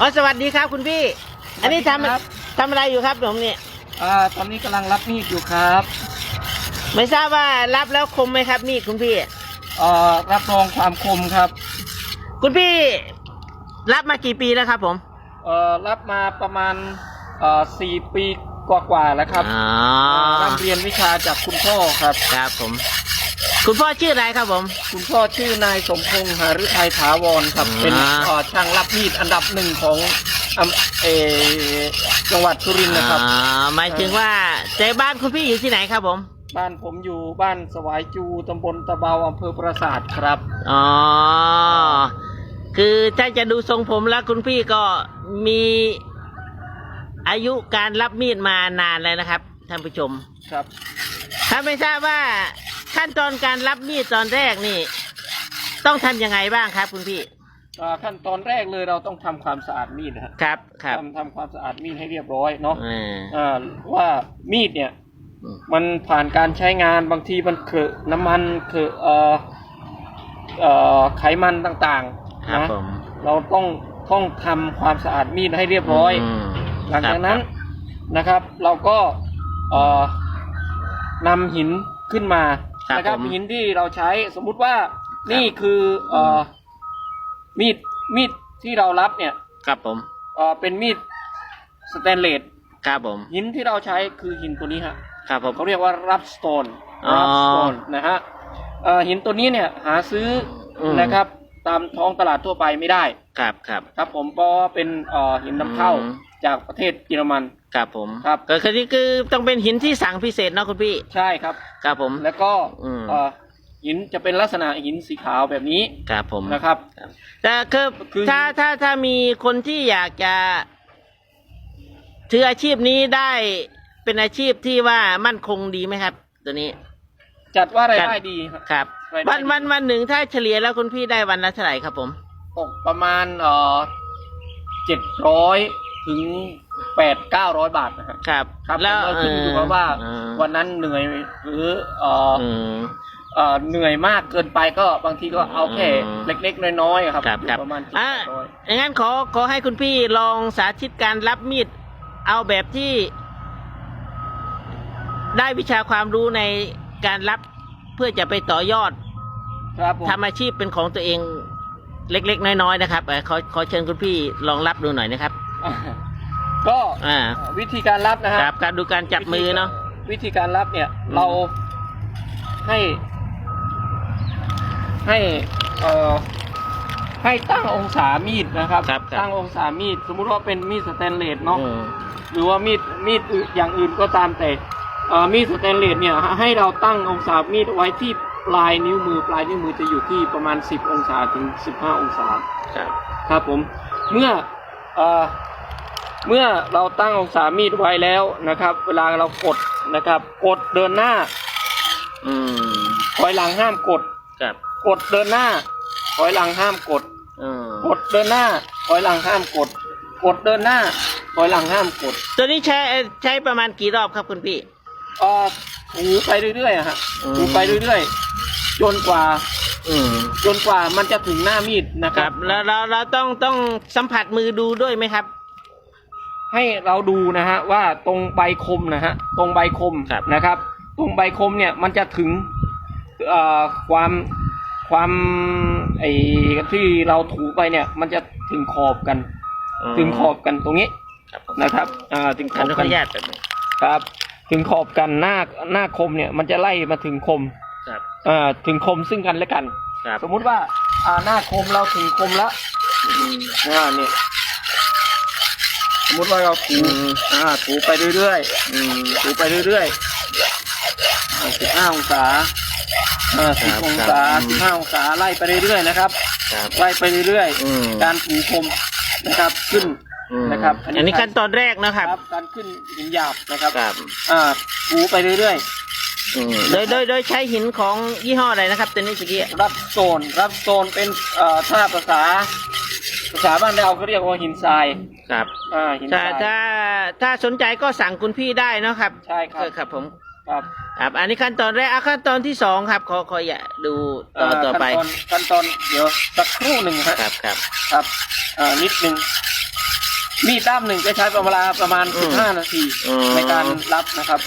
อ๋อสวัสดีครับคุณพี่ อันนี้ทำสวัสดีครับทำอะไรอยู่ครับผมเนี่ย อ่าตอนนี้กำลังรับมีดอยู่ครับไม่ทราบว่ารับแล้วคมไหมครับมีดคุณพี่เอ่อรับรองความคมครับคุณพี่ รับมากี่ปีแล้วครับ ผมเอ่อรับมาประมาณเอ่อสี่ปีกว่าๆแล้วครับอ๋อร่ำเรียนวิชาจากคุณพ่อครับ ครับผม คุณพ่อชื่ออะไรครับผม คุณพ่อชื่อนายสมพงษ์หฤทัยถาวรครับอ่าเป็นเอ่อช่างรับมีดอันดับหนึ่งของอำเออจังหวัดสุรินทร์นะครับอ๋อหมายถึงว่าแต่บ้านคุณพี่อยู่ที่ไหนครับผม บ้านผมอยู่บ้านสวายจูตำบลตะเบาอำเภอปราสาทครับ อ๋อ คือถ้าจะดูทรงผมแล้วคุณพี่ก็มีอายุการรับมีดมานานเลยนะครับท่านผู้ชม ครับ ถ้าไม่ทราบว่า ขั้นตอนการรับมีดตอนแรกนี่ ต้องทำยังไงบ้างครับ คุณพี่อ่าขั้นตอนแรกเลยเราต้องทำความสะอาดมีดนะฮะครับครับทำทำความสะอาดมีดให้เรียบร้อยเนาะอ่า อ่าว่ามีดเนี่ย อืม มันผ่านการใช้งานบางทีมันเขอะน้ำมันเขอะเอ่อเอ่อไขมันต่างครับๆนะผมเราต้องต้องทำความสะอาดมีดให้เรียบร้อย มหลังจากนั้นครับนะครับ เราก็เอ่อนำหินขึ้นมา ครับนะครับผม หินที่เราใช้สมมุติว่านี่คือเอ่อมีดมีดที่เรารับเนี่ยครับผมเอ่อเป็นมีดสแตนเลสครับผมหินที่เราใช้คือหินตัวนี้ฮะครับผม เขาเรียกว่ารับสโตนอ๋อรับสโตนนะฮะเอ่อหินตัวนี้เนี่ยหาซื้ออม นะครับ ตามท้องตลาดทั่วไปไม่ได้ ครับครับ ครับผมเพราะว่าเป็นเอ่อหินนำเข้าอืม จากประเทศเยอรมัน ครับผมครับ ก็คือนี่คือต้องเป็นหินที่สั่งพิเศษเนาะคุณพี่ ใช่ครับ ครับผม แล้วก็อืม เอ่อหินจะเป็นลักษณะหินสีขาวแบบนี้ครับผม นะครับ แต่คือคือ ถ้าถ้าถ้ามีคนที่อยากจะถืออาชีพนี้ได้เป็นอาชีพที่ว่ามั่นคงดีไหมครับ ตัวนี้ จัดว่ารายครับได้ดีครับ ครับ รายได้วันดีวันวันหนึ่งถ้าเฉลี่ยแล้วคุณพี่ได้วันละเท่าไหร่ครับผม ตกประมาณเอ่อเจ็ดร้อยถึงแปดเก้าร้อยบาทนะฮะครับครับแล้วผมก็ขึ้นอยู่กับว่า เออวันนั้นเหนื่อยหรือเอ่อออืม เอ่อเหนื่อยมากเกินไปก็บางทีก็เอาแค่อืมเล็กๆน้อยๆอะครับครับอยู่ครับประมาณเจ็ดอะ ร้อย อย่างนั้นขอขอให้คุณพี่ลองสาธิตการรับมีด เอาแบบที่ ได้วิชาความรู้ในการรับ เพื่อจะไปต่อยอดครับผมทำอาชีพเป็นของตัวเองเล็ก ๆ น้อยๆนะครับเอ่อขอขอเชิญคุณพี่ลองรับดูหน่อยนะครับ อะก็อ่า วิธีการรับนะฮะ ครับการดูการจับมือเนาะ วิธีการรับเนี่ย อืม เราให้ ให้เอ่อให้ตั้งองศามีดนะครับ ครับครับ ตั้งองศามีด สมมุติว่าเป็นมีดสแตนเลสเนาะอืม หรือว่ามีดมีดอื่นอย่างอื่นก็ตามแต่เอ่อ มีดสแตนเลสเนี่ยให้เราตั้งองศามีดไว้ที่ปลายนิ้วมือ ปลายนิ้วมือจะอยู่ที่ประมาณ 10 องศาถึง 15 องศาครับครับผมเมื่อเอ่อเมื่อเราตั้งองศามีดไว้แล้วนะครับ เวลาเรากดนะครับ กดเดินหน้าอืมถอยหลังห้ามกดครับกดเดินหน้าถอยหลังห้ามกดอืมกดเดินหน้าถอยหลังห้ามกด กดเดินหน้าถอยหลังห้ามกด ตัวนี้ใช้ใช้ประมาณกี่รอบครับคุณพี่ เอ่อถูไปเรื่อยๆอะฮะอืมถูไปเรื่อยๆจนกว่า อืมจนกว่ามันจะถึงหน้ามีดนะคครัรับ บแล้วเราเราต้องต้องสัมผัสมือดูด้วยไหมครับ ให้เราดูนะฮะว่าตรงใบคมนะฮะตรงใบคมครับ นะครับ ตรงใบคมเนี่ยมันจะถึงเอ่อความความไอ้ที่เราถูไปเนี่ย มันจะถึงขอบกัน ถึงขอบกันตรงนี้ครับผมนะครับอ่าถึงขขออบอนุกันญาตแบบนี้ครับ ถึงขอบกันหน้าหน้าคมเนี่ย มันจะไล่มาถึงคมครับอ่าถึงคมซึ่งกันและกัน ครับสมมุติว่าอ่าหน้าคมเราถึงคมแล้วอืมอ่าเนี่ยสมมุติว่าเราถูอืมอ่าถูไปเรื่อยอืมๆถูไปเรื่อยๆสิบห้าองศาอ่าสิบครับองศาครับสิบห้าองศาไล่ไปเรื่อยๆนะครับ ครับไล่ไปเรื่อยอืม ๆ การถูคมนะครับขึ้นอืม นะครับอันนี้อันนี้ขั้นตอนแรกนะครับ การขึ้นหินหยาบนะครับครับอ่าถูไปเรื่อยอืมโดยโดยโดยใช้หินของยี่ห้ออะไรนะครับตัวนี้เมื่อกี้ๆรับโซนรับโซนเป็นเอ่อถ้าภาษาภาษาบ้านเราเขาเรียกว่าหินทรายครับอ่าหินทถ้ารายถ้าถ้าสนใจก็สั่งคุณพี่ได้เนอะครับ ใช่ครับเออครับผมครับครับ อันนี้ขั้นตอนแรกเอาขั้นตอนที่สองครับขอขออย่าดูต่อต่อไปขั้นตอนขั้นตอนเดี๋ยวสักครู่หนึ่งฮะครับครับครับอ่านิดหนึ่ง มีดด้ามหนึ่งจะใช้เวลาประมาณอืม15นาทีอืม ในการรับนะครับ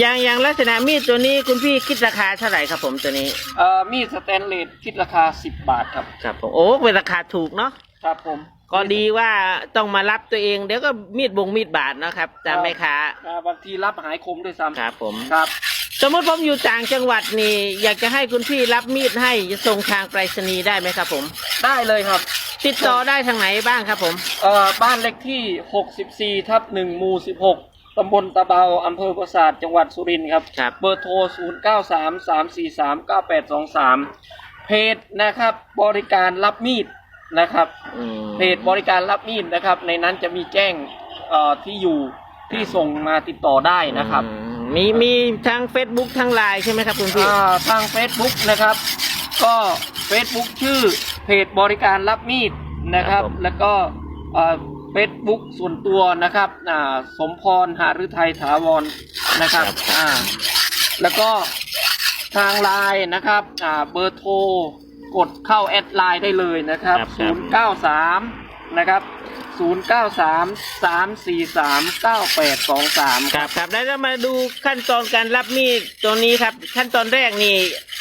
อย่างอย่างลักษณะมีดตัวนี้คุณพี่คิดราคาเท่าไหร่ครับผมตัวนี้ เอ่อมีดสแตนเลสคิดราคา 10 บาทครับ ครับผมโอ้เป็นราคาถูกเนาะครับผม ก็ดีว่าต้องมารับตัวเองเดี๋ยวก็มีดบงมีดบาทเนาะครับตามแม่ค้า อ่าบางทีรับหายคมด้วยซ้ำครับผม ครับ สมมติผมอยู่ต่างจังหวัดนี่ อยากจะให้คุณพี่รับมีดให้จะส่งทางไปรษณีย์ได้ไหมครับผม ได้เลยครับ ติดต่อได้ทางไหนบ้างครับผม เอ่อบ้านเลขที่ 64ทับ1หมู่ 16 ตำบลตะเบา อำเภอปราสาท จังหวัดสุรินทร์ครับ ครับ เบอร์โทร 0933439823 เพจนะครับ บริการรับมีดนะครับอืมเพจบริการรับมีดนะครับ ในนั้นจะมีแจ้งเอ่อที่อยู่ที่ส่งมาติดต่อได้นะครับ อืม มีมีทั้ง Facebook ทั้งไลน์ใช่ไหมครับคุณพี่ อ่าทาง Facebook นะครับ ก็ Facebook ชื่อเพจบริการรับมีดนะครับ ครับผม แล้วก็เฟซบุ๊กส่วนตัวนะครับอ่าสมพรหาฤทัยถาวรนะครับอ่าแล้วก็ทางไลน์นะครับอ่าเบอร์โทรกดเข้าแอดไลน์ได้เลยนะครับ093นะครับ 093 343 9823 ครับครับแล้วเรามาดูขั้นตอนการรับมีดตัวนี้ครับ ขั้นตอนแรกนี่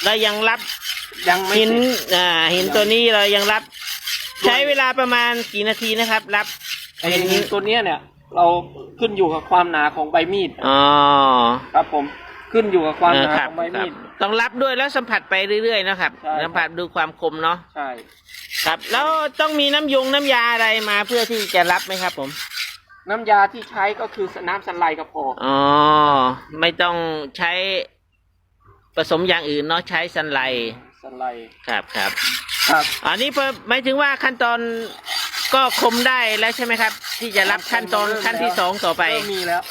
เรายังรับยังไม่หินเสร็จอ่าหินตัวนี้เรายังรับ ใช้เวลาประมาณกี่นาทีนะครับ รับไอ้หินตัวเนี้ยเนี่ย เราขึ้นอยู่กับความหนาของใบมีดอ๋อครับผมขึ้นอยู่กับความหนาเออรับของใบครัมีบดต้องรับด้วยแล้วสัมผัสไปเรื่อยๆนะครับ ใช่ครับ สัมผัสดูความคมเนาะ ใช่ ครับ แล้วต้องมีน้ำยงน้ำยาอะไรมาเพื่อที่จะรับไหมครับ ผม น้ำยาที่ใช้ก็คือน้ำสันไลก็พออ๋อไม่ต้องใช้ผสมอย่างอื่นเนาะใช้สันไลสันไลครับครับ ครับอันนี้เพิ่มหมายถึงว่าขั้นตอนก็คมได้แล้วใช่ไหมครับ ที่จะรับขั้นตอนขั้นที่สองต่อไปเริ่มมีแล้ว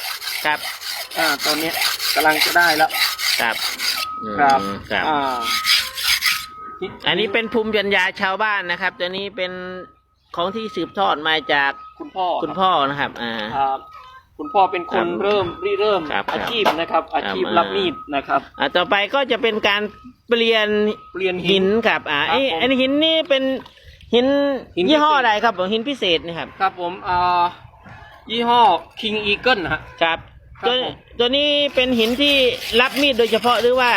ครับ อ่าตอนเนี้ยกำลังจะได้แล้ว ครับอืมครับครับ อ่า อันนี้เป็นภูมิปัญญาชาวบ้านนะครับ ตัวนี้เป็นของที่สืบทอดมาจากคุณพ่อคุณพ่อนะครับ อ่าครับคุณพ่อเป็นคนครับเริ่มริเริ่มครับอาชีพนะครับ อาชีพครับรับมีดนะครับอ่าต่อไปก็จะเป็นการเปลี่ยนเปลี่ยนหิหินนครับ อ่าครับไอ้ผมไอ้หินนี่เป็นหินหินยี่ห้อพิเศษอะไรครับผมหินพิเศษนะครับ ครับผมอ่ายี่ห้อ King Eagle ฮะครับครับ ตัวผมตัวนี้เป็นหินที่รับมีดโดยเฉพาะหรือว่า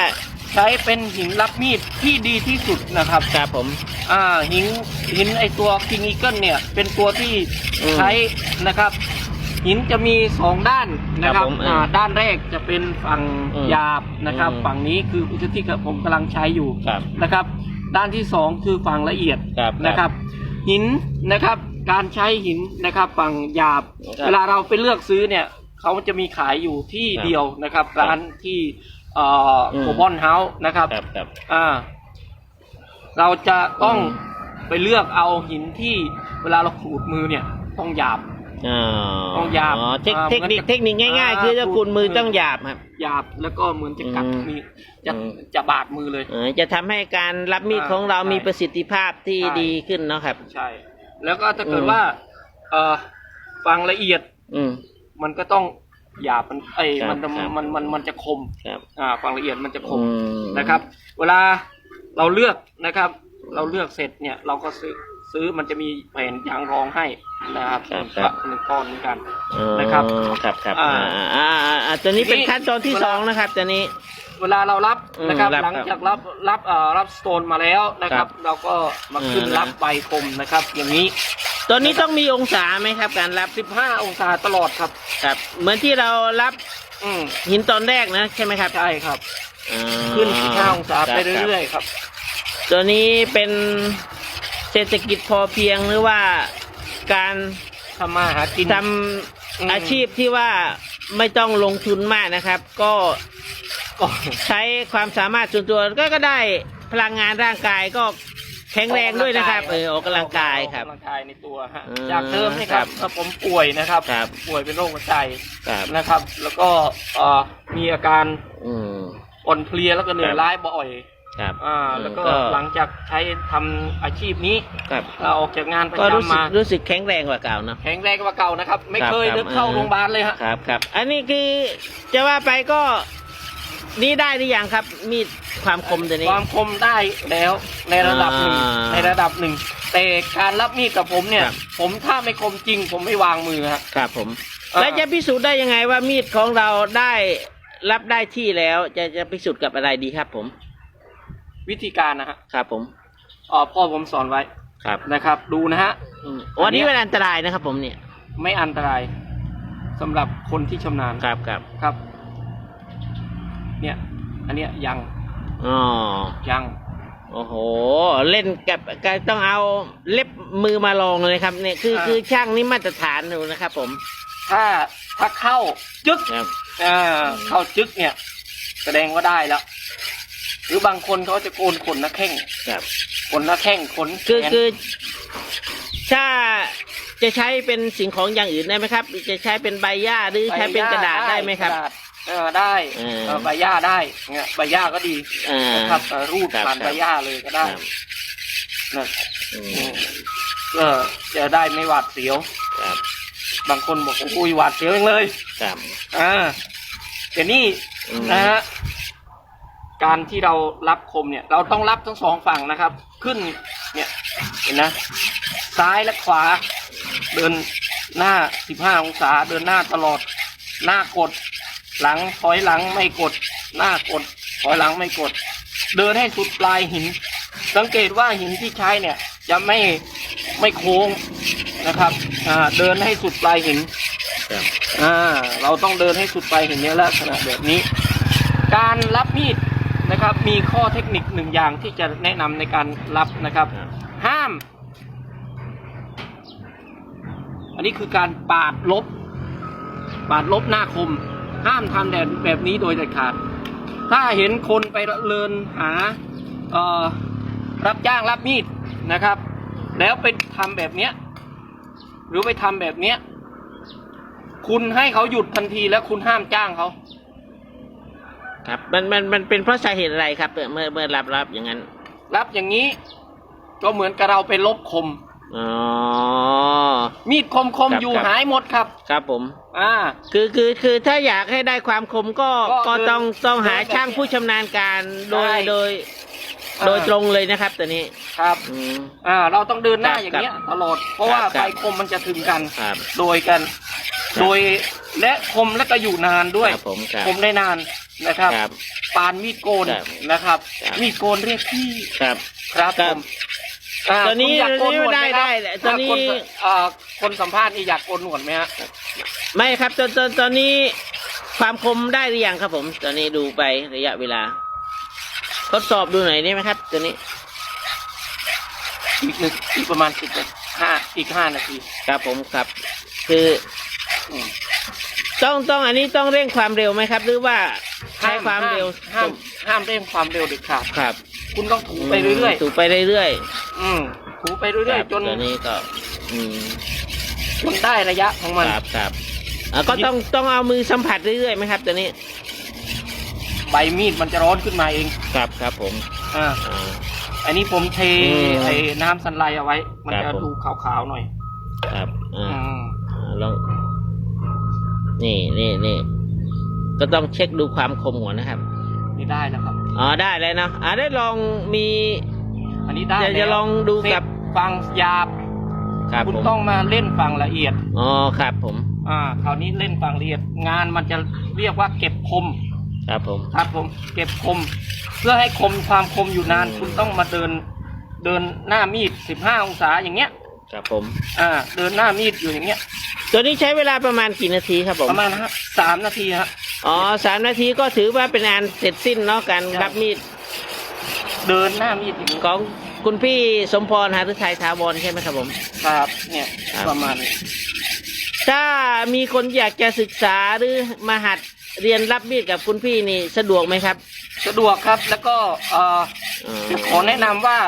ใช้เป็นหินรับมีดที่ดีที่สุดนะครับ ครับผม อ่าหินหินไอตัว King Eagle เนี่ย เป็นตัวที่อืมใช้นะครับ หินจะมีสองด้านนะคครัรับบผมอ่าอืมด้านแรกจะเป็นฝั่งอืมหยาบนะครับ อืม ฝั่งนี้คืออุที่ผมกำลังใช้อยู่ครับ นะครับ ด้านที่สองคือฝั่งละเอียดครับนะครับ หินนะครับการใช้หินนะครับฝั่งหยาบ ครับเวลาเราไปเลือกซื้อเนี่ยเขาจะมีขายอยู่ที่ครับเดียวนะครับร้านที่ เอ่ออืม โคบอนเฮาส์นะครับครับครับ อ่าเราจะต้องอืมไปเลือกเอาหินที่เวลาเราขูดมือเนี่ย ต้องหยาบ อ๋อต้องหยาบอ๋อเทคอ่าเทคนิคเหมือนกับเทคนิคง่ายอ่าๆคือถ้าขูดคุณมือมือต้องหยาบครับ หยาบแล้วก็เหมือนจะกัดอืมมีจะอืม จะบาดมือเลย เออจะทำให้การรับมีดอ่าของเราใช่มีประสิทธิภาพที่ใช่ ดีขึ้นเนาะครับ ใช่ แล้วก็ถ้าเกิดอืม ว่าเอ่อฟังละเอียดอืม มันก็ต้อง หยาบมันไอ้ครับมันจะครับ มันมันมันจะคมครับอ่าฟังละเอียดมันจะคมอืมนะครับ เวลาเราเลือกนะครับ เราเลือกเสร็จเนี่ยเราก็ซื้อซื้อมันจะมีแผ่นยางรองให้นะครับครับหนึ่งครับ หนึ่งก้อนเหมือนกัน อ๋อนะครับครับครับอ่าอ่าอ่าอ่าอ่าตัวนี้เป็นทีนี้ขั้นตอนที่เวลาสองนะครับตัวนี้ เวลาเรารับอืมนะครับ รับหลังจากรับรับเอ่อรับสโตนมาแล้วนะคครัรับบเราก็มาขึ้นเออนะรับใบคมนะครับ อย่างนี้ ตัวนี้ต้องมีองศาไหมครับ การรับ15องศาตลอดครับ ครับ เหมือนที่เรารับอืมหินตอนแรกนะใช่ไหมครับใช่ครับอ่าขึ้น15องศาไปคบเรื่อยๆครับๆตัวนี้เป็นเศรษฐกิจพอเพียงหรือว่าการทำมาหากินทอืมำอาชีพที่ว่าไม่ต้องลงทุนมากนะครับ ก็ก็ใช้ความสามารถส่วนตัวก็ก็ได้พลังงานร่างกายก็แข็งแรงด้วยนะครับเออออกกำลังกายครับออกกำลังกายในตัวฮะอืมจากเดิมนี่ครับครับผมป่วยนะครับ ครับป่วยเป็นโรคหัวใจครับ นะครับ แล้วก็เอ่อมีอาการอืม อ่อนเพลียแล้วก็เหนื่อยครับ ล้าบ่อยครับอ่าแล้วก็อืมหลังจากใช้ทำอาชีพนี้ครับ เราออกจากงานประก็รู้จำสึกมารู้สึกแข็งแรงกว่าเก่าเนอะแข็งแรงกว่าเก่านะครับ ไม่ครับเคยครับนึกเข้าอ่าโรงพยาบาลเลยฮะ ครับครับ อันนี้คือจะว่าไปก็ นี้ได้หรือยังครับ มีดความคมตัวนี้ ความคมได้แล้วในระดับหนึ่งอ่าในระดับหนึ่ง แต่การรับมีดกับผมเนี่ย ครับ ผมถ้าไม่คมจริง ผมไม่วางมือครับ ครับผม อ่า แล้วจะพิสูจน์ได้ยังไงว่ามีดของเราได้รับได้ที่แล้ว จะจะพิสูจน์กับอะไรดีครับ ผม วิธีการนะฮะครับผมอ๋อพ่อผมสอนไว้ครับนะครับ ดูนะฮะ อืมวันนี้เป็นอันตรายนะครับ ผมเนี่ยไม่อันตรายสำหรับคนที่ชำนาญครับครับครับ เนี่ย อันเนี้ยยังอ๋อยัง โอ้โห เล่นกับก็ต้องเอาเล็บมือมาลองเลยครับ เนี่ยคือคือช่างนี่มาตรฐานอยู่นะครับผม ถ้าถ้าเข้าจึ๊กครับอ่าเข้าจึ๊กเนี่ย แสดงว่าได้แล้ว หรือบางคนเขาจะโกนขนหน้าแข้งครับ ขนหน้าแข้งขนคือแขน คือถ้าจะใช้เป็นสิ่งของอย่างอื่นได้ไหมครับ จะใช้เป็นใบหญ้าหรือใช้เป็นกระดาษได้ไหมครับ กะดาษ เออได้เออเออใบหญ้าได้เนี่ยใบหญ้าก็ดีอ่านะครับเออรูดครับผ่านครับ ใบหญ้าเลยก็ได้ครับนะอือืมมก็จะได้ไม่หวาดเสียว ครับบางคนบอกโอ้ยหวาดเสียวจังเลยครับ อ่าแต่นี่อืม นะฮะการที่เรารับคมเนี่ย เราต้องรับทั้งสองฝั่งนะครับ ขึ้นเนี่ยเห็นนะ ซ้ายและขวา เดินหน้าสิบห้าองศา เดินหน้าตลอด หน้ากด หลังถอยหลังไม่กด หน้ากดถอยหลังไม่กด เดินให้สุดปลายหิน สังเกตว่าหินที่ใช้เนี่ย จะไม่ไม่โค้งนะครับอ่าเดินให้สุดปลายหินครับอ่าเราต้องเดินให้สุดปลายหินเนี้ลักษณะแบบนี้ การรับมีดนะครับ มีข้อเทคนิคหนึ่งอย่างที่จะแนะนำในการรับนะครับครับ ห้าม อันนี้คือการปาดลบ ปาดลบหน้าคม ห้ามทำแบบแบบนี้โดยเด็ดขาด ถ้าเห็นคนไปเลินหาเอ่อรับจ้างรับมีดนะครับ แล้วไปทำแบบเนี้ย หรือไปทำแบบเนี้ย คุณให้เขาหยุดทันทีแล้วคุณห้ามจ้างเขาครับมันมันมันเป็นเพราะสาเหตุอะไรครับ เมื่อเมื่อรับรับอย่างนั้น รับอย่างนี้ก็เหมือนกับเราไปลบคม อ๋อ มีดคมคมครับอยู่ครับ หายหมดครับ ครับผม อ่า คือคือคือถ้าอยากให้ได้ความคมก็ก็ก็เดินต้องต้องหาเดินแบบช่างผู้ชำนาญการโดยใช่โดยอ่าโดยตรงเลยนะครับตัวนี้ครับ อืม อ่า เราต้องเดินหน้าครับอย่างเงี้ยครับตลอด เพราะว่าครับ ไฟคมมันจะถึงกัน ครับ โดยกัน ครับโดยและคมและก็อยู่นานด้วยครับผมครับคมได้นานนะครับครับ ปานมีดโกนครับนะครับ ครับ มีดโกนเรียกพี่ครับ ครับครัผบมอ่าตอนนี้คุณอยากโกนหนวดไหมได้ครับได้ตอนนี้าคนอ่าคนสัมภาษณ์นี่อยากโกนหนวดไหมฮะไม่ครับตอนตอนตอนนี้ความคมได้หรือยังครับผม ตอนนี้ดูไประยะเวลา ทดสอบดูหน่อยได้ไหมครับตัวนี้อีกหนึ่งอีกประมาณสิบห้าอีกห้านาทีครับผมครับ คืออืม ต้องต้องอันนี้ต้องเร่งความเร็วไหมครับ หรือว่าใช้ความเร็วห้ามห้ามเร่งความเร็วเด็ดขาดครับ คุณต้องถูไปเรื่อยถูไปเรื่อยๆอืมถูไปๆเรื่อยครับๆจนตัวนี้ก็อืมจนได้ระยะของมันครับครับอ่าก็ต้องต้องเอามือสัมผัสเรื่อยๆไหมครับ ตัวนี้ ใบมีดมันจะร้อนขึ้นมาเองครับครับผมอ่าอ่าอันนี้ผมเทอืมไอ้น้ำสันไลเอาไว้ มันครัจะบผมดูขาวๆหน่อย ครับอ่าอืมอ่าลอง นี่นี่นี่ก็ต้องเช็คดูความคมหัวนะครับ นี่ได้แล้วครับ อ๋อได้เลยเนาะอ่าได้ลองมีอันนี้ได้เดี๋ยวแล้วจะลองดูกับเสร็จฟังหยาบครับคุณผมต้องมาเล่นฟังละเอียดอ๋อครับผม อ่าคราวนี้เล่นฟังละเอียด งานมันจะเรียกว่าเก็บคม ครับผม ครับผม เก็บคม เพื่อให้คมความคมอยู่นานอืมคุณต้องมาเดิน เดินหน้ามีดสิบห้าองศาอย่างเงี้ย ครับผม อ่า เดินหน้ามีดอยู่อย่างเงี้ย ตัวนี้ใช้เวลาประมาณกี่นาทีครับผมประมาณฮะสามนาทีฮะ อ๋อสามนาทีก็ถือว่าเป็นงานเสร็จสิ้นเนาะการใช่รับมีดเดินหน้ามีดอย่างนี้ของคุณพี่สมพรหาฤทัยถาวรใช่ไหมครับผม ครับ เนี่ย ครับ ประมาณนี้ถ้ามีคนอยากจะศึกษาหรือมาหัดเรียนรับมีดกับคุณพี่นี่สะดวกไหมครับสะดวกครับ แล้วก็เอ่ออ๋อจะขอแนะนำว่า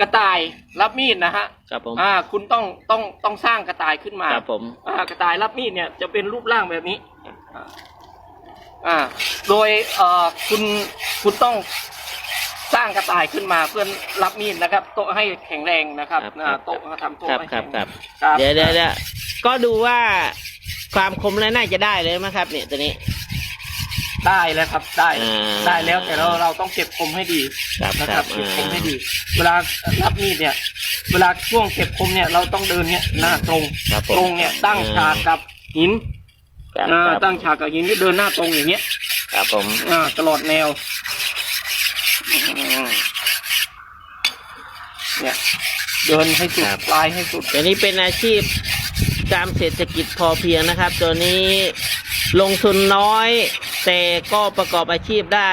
กระต่ายรับมีดนะฮะครับผมอ่า คุณต้องต้องต้องสร้างกระต่ายขึ้นมาครับผมอ่ากระต่ายรับมีดเนี่ยจะเป็นรูปร่างแบบนี้อ่าอ่าโดยเอ่อคุณคุณต้องสร้างกระต่ายขึ้นมาเพื่อรับมีดนะครับ โต๊ะให้แข็งแรงนะครับครับอ่าครับ โต๊ะทำโต๊ะครับให้ครัแข็บงครับครับเดี๋ยวเดี๋ยวเดี๋ยวก็ดูว่าความคมแล้วน่าจะได้เลยไหมครับเนี่ยตัวนี้ ได้แล้วครับได้อ่าได้แล้วแต่เราเราต้องเก็บคมให้ดีครับนะคครัรับบเก็บคมให้อ่าดี เวลารับมีดเนี่ย เวลาช่วงเก็บคมเนี่ยเราต้องเดินเนี่ยหน้าตรงครับผมตรงเนี่ยตั้งฉากกับหินครับอ่าครับตั้งฉากกับหินนี่เดินหน้าตรงอย่างเงี้ยครับผมอ่าตลอดแนวอืมเนี่ยเดินให้สุดปลายให้สุดตัวนี้เป็นอาชีพตามเศรษฐกิจพอเพียงนะครับ ตัวนี้ลงทุนน้อย แต่ก็ประกอบอาชีพได้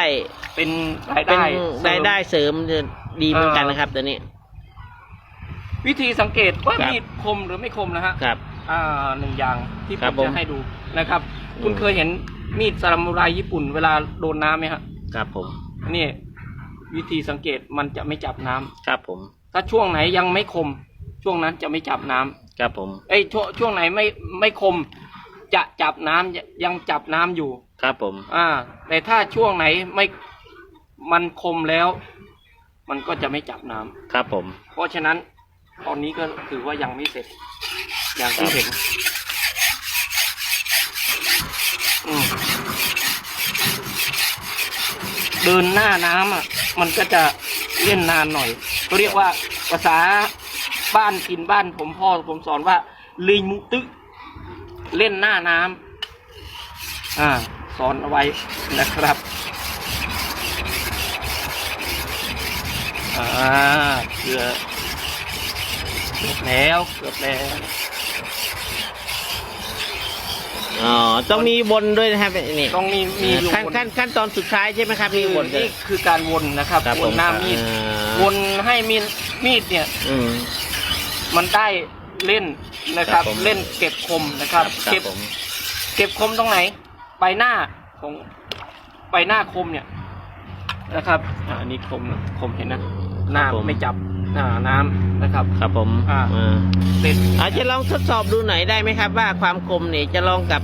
เป็นรายเป็นได้รายได้เสริมดีเหมือนกันนะครับตัวนี้ วิธีสังเกตว่าครับ มีดคมหรือไม่คมนะฮะครับ อ่าหนึ่งอย่างที่ผครับมผมจะให้ดูนะครับ อืม คุณเคยเห็นมีดซามูไรญี่ปุ่น เวลาโดนน้ำไหมฮะครับผม นี่วิธีสังเกตมันจะไม่จับน้ำครับผม ถ้าช่วงไหนยังไม่คม ช่วงนั้นจะไม่จับน้ำ ครับผม เอ้ยช่วงช่วงไหนไม่ไม่คม จะจับน้ำยังจับน้ำอยู่ ครับผม อ่าแต่ถ้าช่วงไหนไม่มันคมแล้ว มันก็จะไม่จับน้ำครับผม เพราะฉะนั้นตอนนี้ก็ถือว่ายังไม่เสร็จ อย่างที่เห็นอืมเดินหน้าน้ำอะ มันก็จะเล่นนานหน่อยก็เรียกว่าภาษาบ้านกินบ้านผมพ่อผมสอนว่าลิงมุตึกเล่นหน้าน้ำอ่า สอนเอาไว้นะครับอ่าเกือบเกือบแล้วเกือบแล้วอ๋อต้องมีวนด้วยนะครับนี่ต้องมีมีอยู่ขั้นวนขั้นขั้นตอนสุดท้ายใช่ไหมครับคืมีอวนด้วยนี่คือการวนนะครับครับวผนหน้ามีดอ่าวนให้มีดมีดเนี่ย อืม มันได้เล่นนะครับ ครับผม เล่นเก็บคมนะครับ ครัเก็บบผม เก็บคมตรงไหน ใบหน้าของใบหน้าคมเนี่ยนะครับอ่าอันนี้คมนะคมเห็นนะหน้าไม่จับอ่าน้ำนะครับ ครับผมอ่าอ่าเสร็จอาจจะลองทดสอบดูหน่อยได้ไหมครับ ว่าความคมเนี่ยจะลองกับ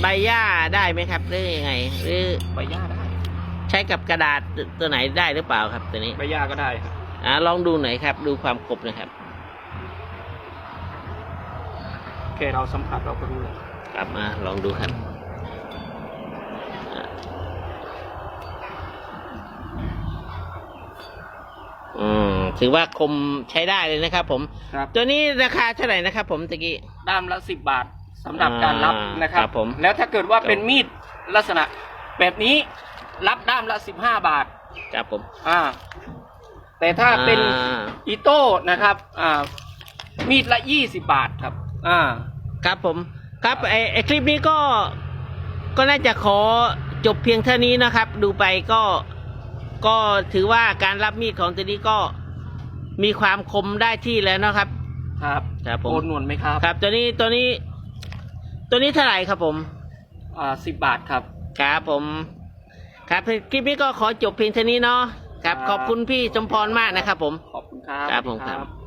ใบหญ้าได้ไหมครับหรือยังไง หรือใบหญ้าได้ใช้กับกระดาษตัวไหนได้หรือเปล่าครับตัวนี้ใบหญ้าก็ได้ครับอ่าลองดูหน่อยครับ ดูความคมนะครับ แค่เราสัมผัสเราก็รู้แล้วครับมาลองดูครับ อืมถือว่าคมใช้ได้เลยนะครับ ผม ครับตัวนี้ราคาเท่าไหร่นะครับ ผมตะกี้ ด้ามละสิบบาทสำหรับการรับอ่านนะครับครับผม แล้วถ้าเกิดว่าเป็นมีดลักษณะ แบบนี้รับด้ามละสิบห้าบาท ครับผมอ่า แต่ถ้าเป็นอ่าอีโต้นะครับ อ่า มีดละยี่สิบบาทครับ อ่า ครับผม ครับไอไอคลิปนี้ก็ก็น่าจะขอจบเพียงเท่านี้นะครับ ดูไปก็ ก็ถือว่าการรับมีดของตัวนี้ก็มีความคมได้ที่แล้วนะครับ ครับครับผมโอนหนวลไหมครับ ครับ ตัวนี้ตัวนี้ ตัวนี้เท่าไหร่ครับผมอ่าสิบบาทครับ ครับผม ครับคลิปนี้ก็ขอจบเพียงเท่านี้เนาะครับครับขอบคุณพี่สมพรมากนะครับผม ขอบคุณครับ ครับผมสวัสดีครับ